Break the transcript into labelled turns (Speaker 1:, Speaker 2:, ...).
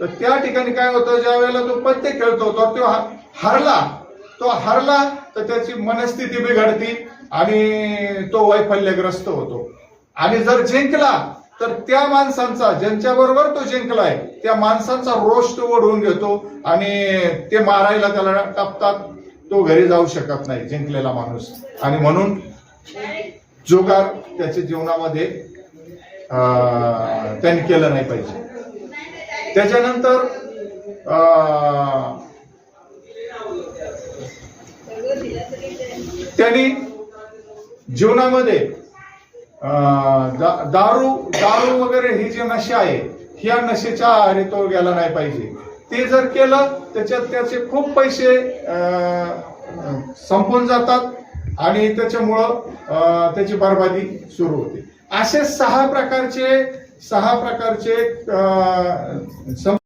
Speaker 1: तर त्या ठिकाणी काय होतं ज्या वेळेला तो पत्ते खेळतो तर तो हरला तो हरला तर त्याची मनस्थिती बिघडती आणि तो वैफल्यग्रस्त होतो. आणि जर जिंकला तर त्या माणसांचा ज्यांच्या बरोबर तो जिंकलाय त्या माणसांचा रोष तो ओढवून घेतो आणि ते मारायला त्याला टापतात. तो घरी जाऊ शकत नाही जिंकलेला माणूस. आणि म्हणून जुगार त्याच्या जीवनामध्ये त्यांनी केलं नाही पाहिजे. त्याच्यानंतर त्यांनी जीवनामध्ये दा- दारू दारू वगैरे ही जी नशा आहे ह्या नशेच्या आहारी तो गेला नाही पाहिजे. ते जर केलं त्याच्यात त्याचे खूप पैसे संपून जातात आणि त्याच्यामुळं त्याची बर्बादी सुरू होते. असे सहा प्रकारचे सहा प्रकारचे And some